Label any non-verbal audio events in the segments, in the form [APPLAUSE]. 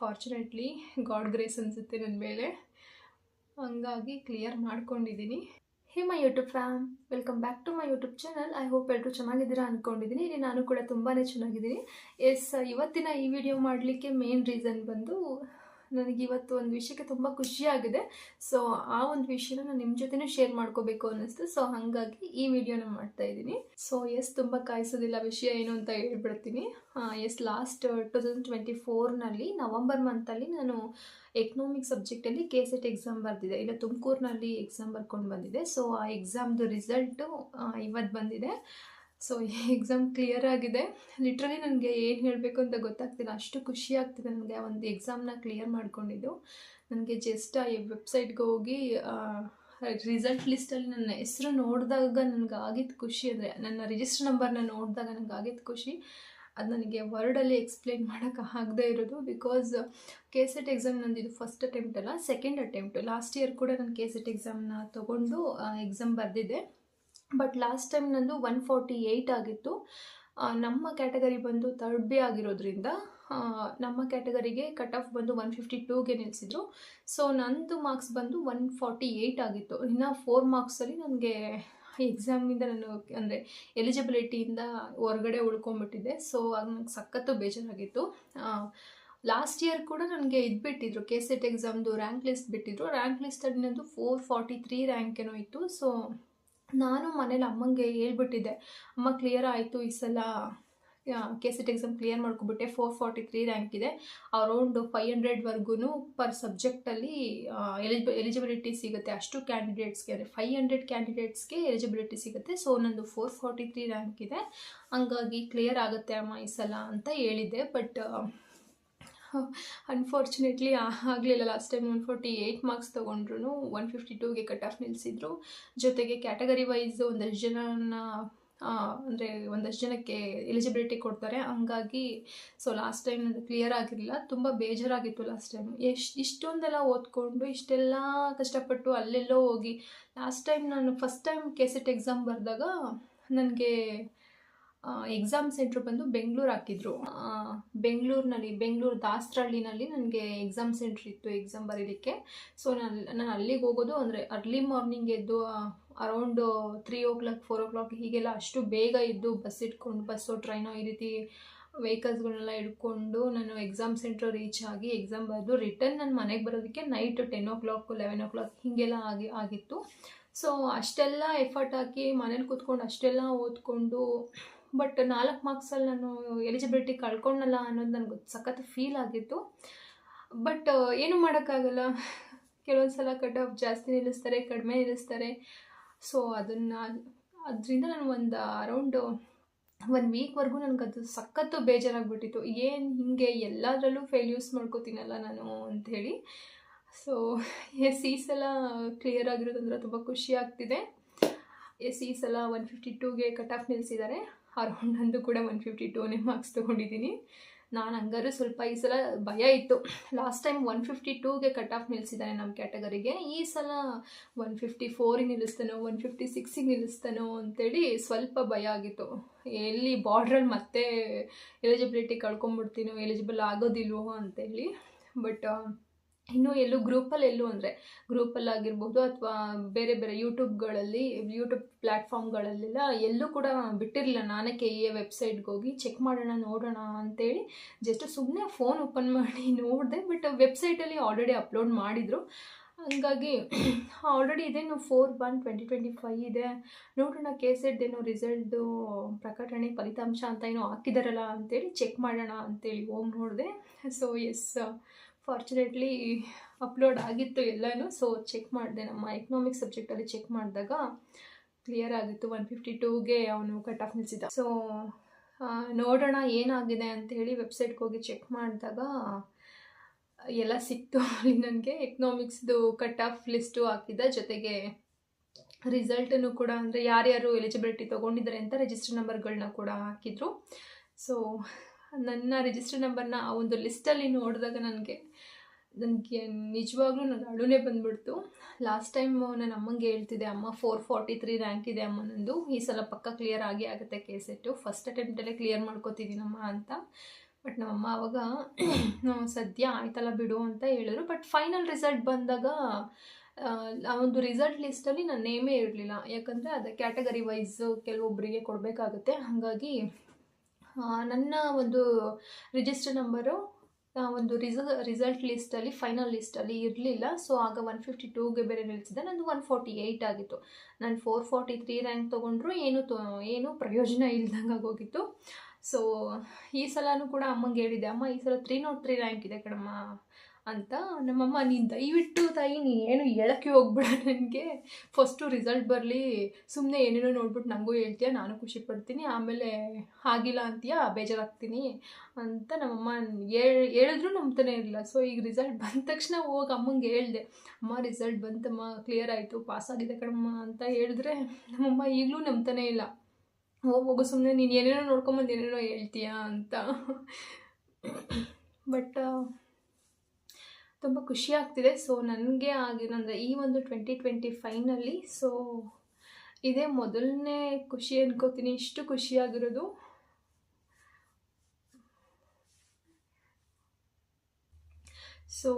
Fortunately god grace ಅನಿಸುತ್ತೆ ನನ್ನ ಮೇಲೆ. ಹಂಗಾಗಿ ಕ್ಲಿಯರ್ ಮಾಡ್ಕೊಂಡಿದ್ದೀನಿ hey my YouTube fam welcome back to my YouTube channel I hope ಎಲ್ಲರೂ ಚೆನ್ನಾಗಿದ್ದೀರಾ ಅಂದ್ಕೊಂಡಿದ್ದೀನಿ ಇಲ್ಲಿ ನಾನು ಕೂಡ ತುಂಬಾ ಚೆನ್ನಾಗಿದ್ದೀನಿ. ಎಸ್ ಇವತ್ತಿನ ಈ ವಿಡಿಯೋ ಮಾಡಲಿಕ್ಕೆ ಮೇನ್ ರೀಸನ್ ಬಂದು ನನಗೆ ಇವತ್ತು ಒಂದು ವಿಷಯಕ್ಕೆ ತುಂಬ ಖುಷಿಯಾಗಿದೆ ಸೊ ಆ ಒಂದು ವಿಷಯನ ನಾನು ನಿಮ್ಮ ಜೊತೆನೂ ಶೇರ್ ಮಾಡ್ಕೋಬೇಕು ಅನ್ನಿಸ್ತು. ಸೊ ಹಾಗಾಗಿ ಈ ವಿಡಿಯೋನ ಮಾಡ್ತಾ ಇದ್ದೀನಿ. ಸೊ ಎಸ್ ತುಂಬ ಕಾಯಿಸೋದಿಲ್ಲ ವಿಷಯ ಏನು ಅಂತ ಹೇಳ್ಬಿಡ್ತೀನಿ. Yes last two thousand twenty ಫೋರ್ನಲ್ಲಿ November ಮಂತಲ್ಲಿ ನಾನು ಎಕನಾಮಿಕ್ ಸಬ್ಜೆಕ್ಟಲ್ಲಿ ಕೆ ಸೆಟ್ ಎಕ್ಸಾಮ್ ಬರೆದಿದೆ. ಇಲ್ಲ, ತುಮಕೂರಿನಲ್ಲಿ ಎಕ್ಸಾಮ್ ಬರ್ಕೊಂಡು ಬಂದಿದೆ. ಸೊ ಆ ಎಕ್ಸಾಮ್ದು ರಿಸಲ್ಟು ಇವತ್ತು ಬಂದಿದೆ. ಸೊ ಎಕ್ಸಾಮ್ ಕ್ಲಿಯರ್ ಆಗಿದೆ. ಲಿಟ್ರಲಿ ನನಗೆ ಏನು ಹೇಳಬೇಕು ಅಂತ ಗೊತ್ತಾಗ್ತಿಲ್ಲ. ಅಷ್ಟು ಖುಷಿ ಆಗ್ತಿದೆ ನನಗೆ ಒಂದು ಎಕ್ಸಾಮ್ನ ಕ್ಲಿಯರ್ ಮಾಡಿಕೊಂಡಿದ್ದು. ನನಗೆ ಜಸ್ಟ್ ಆ ವೆಬ್ಸೈಟ್ಗೆ ಹೋಗಿ ರಿಸಲ್ಟ್ ಲಿಸ್ಟಲ್ಲಿ ನನ್ನ ಹೆಸರು ನೋಡಿದಾಗ ನನಗೆ ಆಗಿದ್ದು ಖುಷಿ ಅಂದರೆ, ನನ್ನ ರಿಜಿಸ್ಟರ್ ನಂಬರ್ನ ನೋಡಿದಾಗ ನನಗೆ ಆಗಿದ್ದು ಖುಷಿ. ಅದು ನನಗೆ ವರ್ಡಲ್ಲಿ ಎಕ್ಸ್ಪ್ಲೈನ್ ಮಾಡೋಕ್ಕೆ ಆಗದೆ ಇರೋದು ಬಿಕಾಸ್ ಕೆ ಸೆಟ್ ಎಕ್ಸಾಮ್ ನಂದು ಇದು ಫಸ್ಟ್ ಅಟೆಂಪ್ಟ್ ಅಲ್ಲ ಸೆಕೆಂಡ್ ಅಟೆಂಪ್ಟ್ ಲಾಸ್ಟ್ ಇಯರ್ ಕೂಡ ನಾನು ಕೆ ಸೆಟ್ ಎಕ್ಸಾಮ್ನ ತೊಗೊಂಡು ಎಕ್ಸಾಮ್ ಬರೆದಿದ್ದೆ ಬಟ್ ಲಾಸ್ಟ್ ಟೈಮ್ ನಂದು ಒನ್ ಫಾರ್ಟಿ ಏಯ್ಟ್ ಆಗಿತ್ತು ನಮ್ಮ ಕ್ಯಾಟಗರಿ ಬಂದು ತರ್ಡ್ ಬಿ ಆಗಿರೋದ್ರಿಂದ ನಮ್ಮ ಕ್ಯಾಟಗರಿಗೆ ಕಟ್ ಆಫ್ ಬಂದು ಒನ್ ಫಿಫ್ಟಿ ಟೂಗೆ ನಿಲ್ಲಿಸಿದ್ರು ಸೊ ನಂದು ಮಾರ್ಕ್ಸ್ ಬಂದು ಒನ್ ಫಾರ್ಟಿ ಏಯ್ಟ್ ಆಗಿತ್ತು. ಇನ್ನು ಫೋರ್ ಮಾರ್ಕ್ಸಲ್ಲಿ ನನಗೆ ಎಕ್ಸಾಮಿಂದ ನಾನು ಅಂದರೆ ಎಲಿಜಿಬಿಲಿಟಿಯಿಂದ ಹೊರಗಡೆ ಉಳ್ಕೊಂಡ್ಬಿಟ್ಟಿದ್ದೆ. ಸೊ ಆಗ ನಂಗೆ ಸಖತ್ತು ಬೇಜಾರಾಗಿತ್ತು. ಲಾಸ್ಟ್ ಇಯರ್ ಕೂಡ ನನಗೆ ಇದು ಬಿಟ್ಟಿದ್ರು. ಕೆ ಸೆಟ್ ಎಕ್ಸಾಮ್ದು ರ್ಯಾಂಕ್ ಲಿಸ್ಟ್ ಬಿಟ್ಟಿದ್ರು. ರ್ಯಾಂಕ್ ಲಿಸ್ಟಲ್ಲಿ ನಂದು ಫೋರ್ ಫಾರ್ಟಿ ತ್ರೀ ರ್ಯಾಂಕ್ ಏನೋ ಇತ್ತು. ಸೊ ನಾನು ಮನೇಲಿ ಅಮ್ಮಂಗೆ ಹೇಳ್ಬಿಟ್ಟಿದ್ದೆ, ಅಮ್ಮ ಕ್ಲಿಯರ್ ಆಯಿತು ಈ ಸಲ ಕೆ ಸೆಟ್ ಎಕ್ಸಾಮ್ ಕ್ಲಿಯರ್ ಮಾಡ್ಕೊಬಿಟ್ಟೆ ಫೋರ್ ಫಾರ್ಟಿ ತ್ರೀ ರ್ಯಾಂಕ್ ಇದೆ ಅರೌಂಡ್ ಫೈವ್ ಹಂಡ್ರೆಡ್ವರೆಗೂ ಪರ್ ಸಬ್ಜೆಕ್ಟಲ್ಲಿ ಎಲಿಜಿಬ ಎಲಿಜಿಬಿಲಿಟಿ ಸಿಗುತ್ತೆ, ಅಷ್ಟು ಕ್ಯಾಂಡಿಡೇಟ್ಸ್ಗೆ ಅಂದರೆ ಫೈವ್ ಹಂಡ್ರೆಡ್ ಕ್ಯಾಂಡಿಡೇಟ್ಸ್ಗೆ ಎಲಿಜಿಬಿಲಿಟಿ ಸಿಗುತ್ತೆ ಸೊ ನಂದು ಫೋರ್ ಫಾರ್ಟಿ ತ್ರೀ ರ್ಯಾಂಕ್ ಇದೆ, ಹಂಗಾಗಿ ಕ್ಲಿಯರ್ ಆಗುತ್ತೆ ಅಮ್ಮ ಈ ಸಲ ಅಂತ ಹೇಳಿದ್ದೆ ಬಟ್ ಅನ್ಫಾರ್ಚುನೇಟ್ಲಿ ಆಗಲಿಲ್ಲ. Last time one forty eight marks ತೊಗೊಂಡ್ರು ಒನ್ ಫಿಫ್ಟಿ ಟೂಗೆ ಕಟ್ ಆಫ್ ನಿಲ್ಲಿಸಿದ್ರು ಜೊತೆಗೆ ಕ್ಯಾಟಗರಿ ವೈಸ್ ಒಂದಷ್ಟು ಜನನ ಅಂದರೆ ಒಂದಷ್ಟು ಜನಕ್ಕೆ ಎಲಿಜಿಬಿಲಿಟಿ ಕೊಡ್ತಾರೆ. ಹಂಗಾಗಿ ಸೊ ಲಾಸ್ಟ್ ಟೈಮ್ ನನಗೆ ಕ್ಲಿಯರ್ ಆಗಿರಲಿಲ್ಲ. ತುಂಬ ಬೇಜಾರಾಗಿತ್ತು ಲಾಸ್ಟ್ ಟೈಮ್ ಎಷ್ಟು, ಇಷ್ಟೊಂದೆಲ್ಲ ಓದ್ಕೊಂಡು, ಇಷ್ಟೆಲ್ಲ ಕಷ್ಟಪಟ್ಟು ಅಲ್ಲೆಲ್ಲೋ ಹೋಗಿ. ಲಾಸ್ಟ್ ಟೈಮ್ ನಾನು first time K set exam ಬರೆದಾಗ, ನನಗೆ ಎಕ್ಸಾಮ್ ಸೆಂಟ್ರ್ ಬಂದು ಬೆಂಗಳೂರು ಹಾಕಿದ್ರು. ಬೆಂಗಳೂರಿನಲ್ಲಿ, ಬೆಂಗಳೂರು ದಾಸರಳ್ಳಿನಲ್ಲಿ ನನಗೆ ಎಕ್ಸಾಮ್ ಸೆಂಟ್ರ್ ಇತ್ತು ಎಕ್ಸಾಮ್ ಬರೀಲಿಕ್ಕೆ. ಸೊ ನಾನು ನಾನು ಅಲ್ಲಿಗೆ ಹೋಗೋದು ಅಂದರೆ ಅರ್ಲಿ ಮಾರ್ನಿಂಗ್ ಎದ್ದು around three o'clock four o'clock ಹೀಗೆಲ್ಲ ಅಷ್ಟು ಬೇಗ ಇದ್ದು ಬಸ್ ಇಟ್ಕೊಂಡು ಬಸ್ಸು ಟ್ರೈನೋ ಈ ರೀತಿ ವೆಹಿಕಲ್ಸ್ಗಳನ್ನೆಲ್ಲ ಹಿಡ್ಕೊಂಡು ನಾನು ಎಕ್ಸಾಮ್ ಸೆಂಟ್ರ್ ರೀಚ್ ಆಗಿ ಎಕ್ಸಾಮ್ ಬರೆದು ರಿಟರ್ನ್ ನನ್ನ ಮನೆಗೆ ಬರೋದಕ್ಕೆ night ten o'clock eleven o'clock ಹೀಗೆಲ್ಲ ಆಗಿ, ಆಗಿತ್ತು. ಸೊ ಅಷ್ಟೆಲ್ಲ ಎಫರ್ಟ್ ಹಾಕಿ ಮನೇಲಿ ಕೂತ್ಕೊಂಡು ಅಷ್ಟೆಲ್ಲ ಓದ್ಕೊಂಡು ಬಟ್ ನಾಲ್ಕು ಮಾರ್ಕ್ಸಲ್ಲಿ ನಾನು ಎಲಿಜಿಬಿಲಿಟಿ ಕಳ್ಕೊಂಡಲ್ಲ ಅನ್ನೋದು ನನಗೆ ಸಖತ್ ಫೀಲ್ ಆಗಿತ್ತು. ಬಟ್ ಏನೂ ಮಾಡೋಕ್ಕಾಗಲ್ಲ. ಕೆಲವೊಂದು ಸಲ ಕಟ್ ಆಫ್ ಜಾಸ್ತಿ ನಿಲ್ಲಿಸ್ತಾರೆ, ಕಡಿಮೆ ನಿಲ್ಲಿಸ್ತಾರೆ. ಸೊ ಅದನ್ನು ಅದರಿಂದ ನಾನು ಒಂದು ಅರೌಂಡು ಒಂದು ವೀಕ್ವರೆಗೂ ನನಗದು ಸಖತ್ತು ಬೇಜಾರಾಗ್ಬಿಟ್ಟಿತ್ತು. ಏನು ಹೀಗೆ ಎಲ್ಲದರಲ್ಲೂ ಫೇಲ್ಯೂಸ್ ಮಾಡ್ಕೋತೀನಲ್ಲ ನಾನು ಅಂಥೇಳಿ ಸೊ ಎಸ್ ಈ ಸಲ ಕ್ಲಿಯರ್ ಆಗಿರೋದಂದ್ರೆ ತುಂಬ ಖುಷಿ ಆಗ್ತಿದೆ. ಎಸ್ ಈ ಸಲ ಒನ್ ಫಿಫ್ಟಿ ಟೂಗೆ ಕಟ್ ಆಫ್ ನಿಲ್ಲಿಸಿದ್ದಾರೆ ಅರೌಂಡ್ ನಂದು ಕೂಡ ಒನ್ ಫಿಫ್ಟಿ ಟೂನೇ ಮಾರ್ಕ್ಸ್ ತೊಗೊಂಡಿದ್ದೀನಿ. ನಾನು ಹಂಗಾರು ಸ್ವಲ್ಪ ಈ ಸಲ ಭಯ ಇತ್ತು. ಲಾಸ್ಟ್ ಟೈಮ್ ಒನ್ ಫಿಫ್ಟಿ ಟೂಗೆ ಕಟ್ ಆಫ್ ನಿಲ್ಲಿಸಿದ್ದಾನೆ ನಮ್ಮ ಕ್ಯಾಟಗರಿಗೆ ಈ ಸಲ ಒನ್ ಫಿಫ್ಟಿ ಫೋರಿಗೆ ನಿಲ್ಲಿಸ್ತಾನೋ ಒನ್ ಫಿಫ್ಟಿ ಸಿಕ್ಸಿಗೆ ನಿಲ್ಲಿಸ್ತಾನೋ ಅಂತೇಳಿ ಸ್ವಲ್ಪ ಭಯ ಆಗಿತ್ತು. ಎಲ್ಲಿ ಬಾರ್ಡ್ರಲ್ಲಿ ಮತ್ತೆ ಎಲಿಜಿಬಿಲಿಟಿ ಕಳ್ಕೊಂಬಿಡ್ತೀನೋ ಎಲಿಜಿಬಲ್ ಆಗೋದಿಲ್ವೋ ಅಂತೇಳಿ. ಬಟ್ ಇನ್ನೂ ಎಲ್ಲೂ ಗ್ರೂಪಲ್ಲಿ ಎಲ್ಲೂ ಅಂದರೆ ಗ್ರೂಪಲ್ಲಿ ಆಗಿರ್ಬೋದು ಅಥವಾ ಬೇರೆ ಬೇರೆ ಯೂಟ್ಯೂಬ್ಗಳಲ್ಲಿ ಯೂಟ್ಯೂಬ್ ಪ್ಲ್ಯಾಟ್ಫಾರ್ಮ್ಗಳಲ್ಲೆಲ್ಲ ಎಲ್ಲೂ ಕೂಡ ಬಿಟ್ಟಿರಲಿಲ್ಲ. ನಾನೇ ಕೆ ಎ ವೆಬ್ಸೈಟ್ಗೆ ಹೋಗಿ ಚೆಕ್ ಮಾಡೋಣ, ನೋಡೋಣ ಅಂತೇಳಿ ಜಸ್ಟ್ ಸುಮ್ಮನೆ ಫೋನ್ ಓಪನ್ ಮಾಡಿ ನೋಡಿದೆ ಬಟ್ ವೆಬ್ಸೈಟಲ್ಲಿ ಆಲ್ರೆಡಿ ಅಪ್ಲೋಡ್ ಮಾಡಿದರು. ಹಂಗಾಗಿ [CLEARS THROAT] ಆಲ್ರೆಡಿ ಇದೇನು four one twenty twenty five ಇದೆ. ನೋಡೋಣ ಕೆ ಸೆಟ್ದೇನೋ ರಿಸಲ್ಟ್ದು ಪ್ರಕಟಣೆ, ಫಲಿತಾಂಶ ಅಂತ ಏನೋ ಹಾಕಿದಾರಲ್ಲ ಅಂತೇಳಿ ಚೆಕ್ ಮಾಡೋಣ ಅಂತೇಳಿ ಹೋಗಿ ನೋಡಿದೆ. ಸೊ ಎಸ್ ಫಾರ್ಚುನೇಟ್ಲಿ ಅಪ್ಲೋಡ್ ಆಗಿತ್ತು ಎಲ್ಲನೂ. ಸೊ ಚೆಕ್ ಮಾಡಿದೆ. ನಮ್ಮ ಎಕನಾಮಿಕ್ಸ್ ಸಬ್ಜೆಕ್ಟಲ್ಲಿ ಚೆಕ್ ಮಾಡಿದಾಗ ಕ್ಲಿಯರ್ ಆಗಿತ್ತು. ಒನ್ ಫಿಫ್ಟಿ ಟೂಗೆ ಅವನು ಕಟ್ ಆಫ್ ನಿಲ್ಲಿಸಿದ ಸೊ ನೋಡೋಣ ಏನಾಗಿದೆ ಅಂತೇಳಿ ವೆಬ್ಸೈಟ್ಗೆ ಹೋಗಿ ಚೆಕ್ ಮಾಡಿದಾಗ, ಎಲ್ಲ ಸಿಕ್ತು. ಅಲ್ಲಿ ನನಗೆ ಎಕನಾಮಿಕ್ಸ್ದು ಕಟ್ ಆಫ್ ಲಿಸ್ಟು ಹಾಕಿದ್ದ. ಜೊತೆಗೆ ರಿಸಲ್ಟನ್ನು ಕೂಡ ಅಂದರೆ ಯಾರ್ಯಾರು ಎಲಿಜಿಬಿಲಿಟಿ ತೊಗೊಂಡಿದ್ದಾರೆ ಅಂತ ರಿಜಿಸ್ಟರ್ ನಂಬರ್ಗಳನ್ನ ಕೂಡ ಹಾಕಿದರು. ಸೊ ನನ್ನ ರಿಜಿಸ್ಟರ್ ನಂಬರ್ನ ಆ ಒಂದು ಲಿಸ್ಟಲ್ಲಿ ನೋಡಿದಾಗ ನನಗೆ ನನಗೆ ನಿಜವಾಗ್ಲೂ ನನ್ನ ಅಳುನೇ ಬಂದ್ಬಿಡ್ತು. ಲಾಸ್ಟ್ ಟೈಮ್ ನನ್ನ ಅಮ್ಮಂಗೆ ಹೇಳ್ತಿದ್ದೆ ಅಮ್ಮ ಫೋರ್ ಫಾರ್ಟಿ ತ್ರೀ ರ್ಯಾಂಕ್ ಇದೆ ಅಮ್ಮ ನಂದು. ಈ ಸಲ ಪಕ್ಕ ಕ್ಲಿಯರ್ ಆಗಿ ಆಗುತ್ತೆ ಕೇಸೆಟ್ಟು ಫಸ್ಟ್ ಅಟೆಂಪ್ಟಲ್ಲೇ ಕ್ಲಿಯರ್ ಮಾಡ್ಕೋತಿದ್ದೀನಮ್ಮ ಅಂತ. ಬಟ್ ನಮ್ಮಮ್ಮ ಅವಾಗ "ಹ್ಮ್, ಸದ್ಯ ಆಯ್ತಲ್ಲ ಬಿಡು ಅಂತ ಹೇಳಿದ್ರು. ಬಟ್ ಫೈನಲ್ ರಿಸಲ್ಟ್ ಬಂದಾಗ ಆ ಒಂದು ರಿಸಲ್ಟ್ ಲಿಸ್ಟಲ್ಲಿ ನನ್ನ ನೇಮೇ ಇರಲಿಲ್ಲ. ಯಾಕಂದರೆ ಅದು ಕ್ಯಾಟಗರಿ ವೈಸ್ ಕೆಲವೊಬ್ಬರಿಗೆ ಕೊಡಬೇಕಾಗುತ್ತೆ. ಹಾಗಾಗಿ ನನ್ನ ಒಂದು ರಿಜಿಸ್ಟರ್ ನಂಬರು ಒಂದು ರಿಸ ರಿಸಲ್ಟ್ ಲಿಸ್ಟಲ್ಲಿ ಫೈನಲ್ ಲಿಸ್ಟಲ್ಲಿ ಇರಲಿಲ್ಲ. ಸೊ ಆಗ ಒನ್ ಫಿಫ್ಟಿ ಟೂಗೆ ಬೇರೆ ನಿಲ್ಲಿಸಿದೆ ನಂದು ಒನ್ ಫೋರ್ಟಿ ಏಯ್ಟ್ ಆಗಿತ್ತು. ನಾನು ಫೋರ್ ಫಾರ್ಟಿ ತ್ರೀ ರ್ಯಾಂಕ್ ತೊಗೊಂಡ್ರು ಏನು ತೊ, ಏನು ಪ್ರಯೋಜನ ಇಲ್ದಂಗೆ ಆಗೋಗಿತ್ತು. ಸೊ ಈ ಸಲನೂ ಕೂಡ ಅಮ್ಮಂಗೆ ಹೇಳಿದೆ. ಅಮ್ಮ, ಈ ಸಲ ತ್ರೀ ನಾಟ್ ತ್ರೀ ರ್ಯಾಂಕ್ ಇದೆ ಕಣಮ್ಮ. ಅಂತ ನಮ್ಮಮ್ಮ ನೀನು ದಯವಿಟ್ಟು ತಾಯಿ, ನೀನು ಏನು ಹೇಳಕ್ಕೆ ಹೋಗ್ಬಿಡ ನನಗೆ. ಫಸ್ಟು ರಿಸಲ್ಟ್ ಬರಲಿ. ಸುಮ್ಮನೆ ಏನೇನೋ ನೋಡ್ಬಿಟ್ಟು ನನಗೂ ಹೇಳ್ತೀಯ, ನಾನು ಖುಷಿ ಪಡ್ತೀನಿ. ಆಮೇಲೆ ಆಗಿಲ್ಲ ಅಂತೀಯ, ಬೇಜಾರಾಗ್ತೀನಿ. ಅಂತ ನಮ್ಮಮ್ಮ ಹೇಳ್, ಹೇಳಿದ್ರು ನಂಬ್ತಾನೆ ಇರಲಿಲ್ಲ. ಸೊ ಈಗ ರಿಸಲ್ಟ್ ಬಂದ ತಕ್ಷಣ ಹೋಗಿ ಅಮ್ಮಂಗೆ ಹೇಳಿದೆ, ಅಮ್ಮ ರಿಸಲ್ಟ್ ಬಂತಮ್ಮ ಕ್ಲಿಯರ್ ಆಯಿತು ಪಾಸ್ ಆಗಿದೆ ಕಣಮ್ಮ. ಅಂತ ಹೇಳಿದ್ರೆ ನಮ್ಮಮ್ಮ ಈಗಲೂ ನಂಬ್ತಾನೆ ಇಲ್ಲ. ಹೋಗು ಹೋಗು ಸುಮ್ಮನೆ ನೀನು ಏನೇನೋ ನೋಡ್ಕೊಂಬಂದು ಏನೇನೋ ಹೇಳ್ತೀಯಾ ಅಂತ. ಬಟ್ ತುಂಬ ಖುಷಿ ಆಗ್ತಿದೆ. ಸೊ ನನಗೆ ಆಗಿರೋಂದರೆ ಈ ಒಂದು ಟ್ವೆಂಟಿ ಟ್ವೆಂಟಿ ಫೈನಲ್ಲಿ ಸೊ ಇದೇ ಮೊದಲನೇ ಖುಷಿ ಅನ್ಕೋತೀನಿ. ಇಷ್ಟು ಖುಷಿಯಾಗಿರೋದು ಸೊ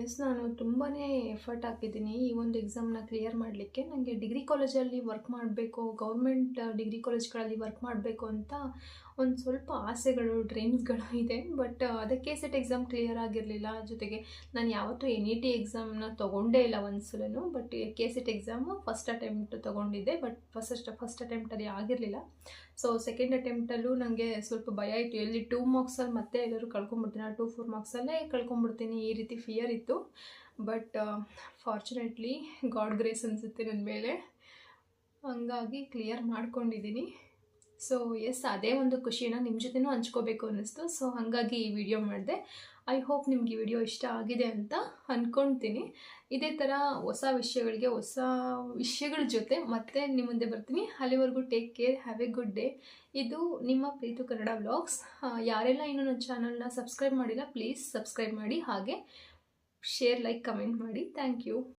ಎಸ್ ನಾನು ತುಂಬಾ ಎಫರ್ಟ್ ಹಾಕಿದ್ದೀನಿ ಈ ಒಂದು ಎಕ್ಸಾಮ್ನ ಕ್ಲಿಯರ್ ಮಾಡಲಿಕ್ಕೆ. ನನಗೆ ಡಿಗ್ರಿ ಕಾಲೇಜಲ್ಲಿ ವರ್ಕ್ ಮಾಡಬೇಕು ಗೌರ್ಮೆಂಟ್ ಡಿಗ್ರಿ ಕಾಲೇಜ್ಗಳಲ್ಲಿ ವರ್ಕ್ ಮಾಡಬೇಕು ಅಂತ ಒಂದು ಸ್ವಲ್ಪ ಆಸೆಗಳು ಡ್ರೀಮ್ಸ್ಗಳು [LAUGHS] ಇದೆ. ಬಟ್ ಅದಕ್ಕೆ ಸೆಟ್ ಎಕ್ಸಾಮ್ ಕ್ಲಿಯರ್ ಆಗಿರಲಿಲ್ಲ. ಜೊತೆಗೆ ನಾನು ಯಾವತ್ತೂ ಎನ್ ಇ ಟಿ ಎಕ್ಸಾಮ್ನ ತೊಗೊಂಡೇ ಇಲ್ಲ ಒಂದು ಸಲನೂ but K set exam first attempt ತೊಗೊಂಡಿದ್ದೆ. ಬಟ್ ಫಸ್ಟ್ ಫಸ್ಟ್ ಅಟೆಂಪ್ಟಲ್ಲಿ ಆಗಿರಲಿಲ್ಲ. ಸೊ ಸೆಕೆಂಡ್ ಅಟೆಂಪ್ಟಲ್ಲೂ ನನಗೆ ಸ್ವಲ್ಪ ಭಯ ಇತ್ತು. ಎಲ್ಲಿ ಟೂ ಮಾರ್ಕ್ಸಲ್ಲಿ ಮತ್ತೆ ಎಲ್ಲರೂ ಕಳ್ಕೊಂಬಿಡ್ತೀನಿ ಟೂ ಫೋರ್ ಮಾರ್ಕ್ಸಲ್ಲೇ ಕಳ್ಕೊಂಬಿಡ್ತೀನಿ ಈ ರೀತಿ ಫಿಯರ್ ಇತ್ತು. ಬಟ್ ಫಾರ್ಚುನೇಟ್ಲಿ ಗಾಡ್ ಗ್ರೇಸ್ ಅನಿಸುತ್ತೆ ನನ್ನ ಮೇಲೆ. ಹಂಗಾಗಿ ಕ್ಲಿಯರ್ ಮಾಡ್ಕೊಂಡಿದ್ದೀನಿ ಸೊ ಎಸ್ ಅದೇ ಒಂದು ಖುಷಿನ ನಿಮ್ಮ ಜೊತೆನೂ ಹಂಚ್ಕೋಬೇಕು ಅನ್ನಿಸ್ತು. ಸೊ ಹಾಗಾಗಿ ಈ ವಿಡಿಯೋ ಮಾಡಿದೆ. ಐ ಹೋಪ್ ನಿಮ್ಗೆ ಈ ವಿಡಿಯೋ ಇಷ್ಟ ಆಗಿದೆ ಅಂತ ಅಂದ್ಕೊಳ್ತೀನಿ ಇದೇ ಥರ ಹೊಸ ವಿಷಯಗಳಿಗೆ, ಹೊಸ ವಿಷಯಗಳ ಜೊತೆ ಮತ್ತೆ ನಿಮ್ಮ ಮುಂದೆ ಬರ್ತೀನಿ. ಅಲ್ಲಿವರೆಗೂ take care have a good day ಇದು ನಿಮ್ಮ ಪ್ರೀತು ಕನ್ನಡ ವ್ಲಾಗ್ಸ್ ಯಾರೆಲ್ಲ ಇನ್ನೂ ನನ್ನ ಚಾನಲ್ನ ಸಬ್ಸ್ಕ್ರೈಬ್ ಮಾಡಿಲ್ಲ ಪ್ಲೀಸ್ ಸಬ್ಸ್ಕ್ರೈಬ್ ಮಾಡಿ. ಹಾಗೆ ಶೇರ್ ಲೈಕ್ ಕಮೆಂಟ್ ಮಾಡಿ. Thank you